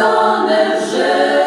стане вже.